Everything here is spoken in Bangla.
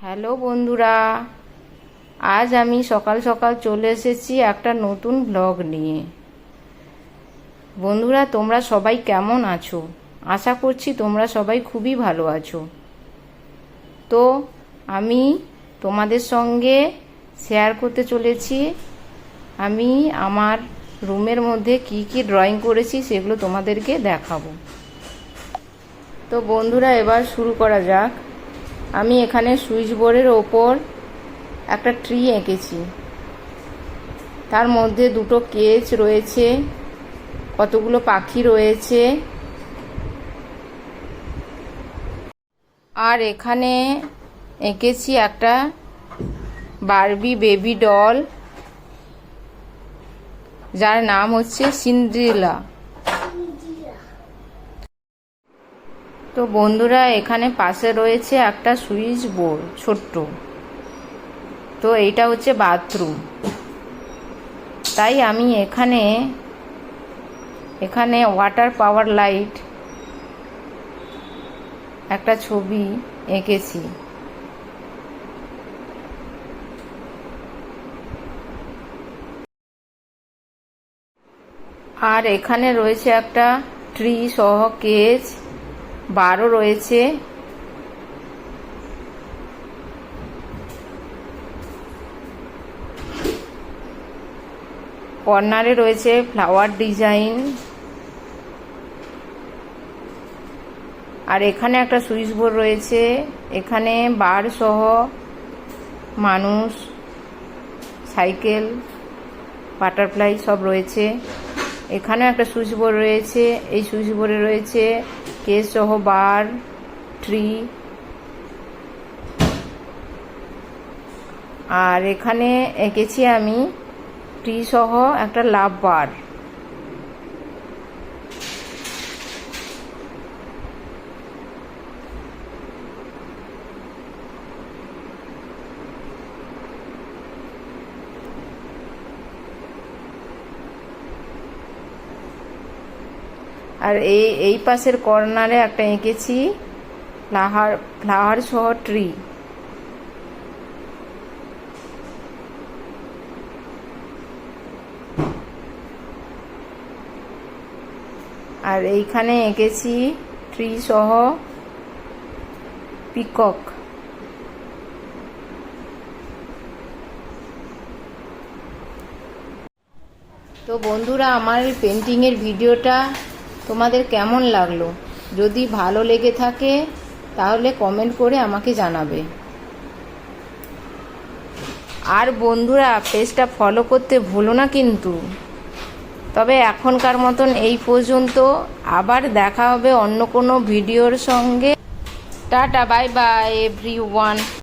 হ্যালো বন্ধুরা, আজ আমি সকাল সকাল চলে এসেছি একটা নতুন ব্লগ নিয়ে। বন্ধুরা, তোমরা সবাই কেমন আছো? আশা করছি তোমরা সবাই খুবই ভালো আছো। তো, আমি তোমাদের সঙ্গে শেয়ার করতে চলেছি। আমি আমার রুমের মধ্যে কি কি ড্রয়িং করেছি সেগুলো তোমাদেরকে দেখাবো। তো বন্ধুরা, এবার শুরু করা যাক। আমি এখানে সুইচ বোর্ডের ওপর একটা ট্রি এঁকেছি। তার মধ্যে দুটো কেচ রয়েছে, কতগুলো পাখি রয়েছে। আর এখানে এঁকেছি একটা বারবি বেবি ডল, যার নাম হচ্ছে সিন্ড্রিলা। তো বন্ধুরা, এখানে পাশে রয়েছে একটা সুইচ বোর্ড, ছোট্ট। তো এইটা হচ্ছে বাথরুম। তাই আমি এখানে এখানে ওয়াটার পাওয়ার লাইট একটা ছবি এঁকেছি। আর এখানে রয়েছে একটা ট্রি সহ কেজ বারও রয়েছে। কর্নারে রয়েছে ফ্লাওয়ার ডিজাইন। আর এখানে একটা সুইচ বোর্ড রয়েছে। এখানে বার সহ মানুষ, সাইকেল, বাটারফ্লাই সব রয়েছে। এখানেও একটা সুইচ বোর্ড রয়েছে। এই সুইচ বোর্ডে রয়েছে কেস সহ বার, ট্রি আর এখানে এঁকেছি আমি ট্রি সহ একটা লাভ বার। আর এই এই পাশের কর্নারে একটা এঁকেছি ফ্লাওয়ার ফ্লাওয়ার সহ ট্রি আর এইখানে এঁকেছি ট্রি সহ পিকক তো বন্ধুরা, আমার এই পেন্টিংয়ের ভিডিওটা তোমাদের কেমন লাগল? যদি ভালো লেগে থাকে, তাহলে কমেন্ট করে আমাকে জানাবে। আর বন্ধুরা পেজটা ফলো করতে ভুলো না কিন্তু। তবে এখনকার মতন এই পর্যন্ত। আবার দেখা হবে অন্য কোনো ভিডিওর সঙ্গে। Tata bye bye everyone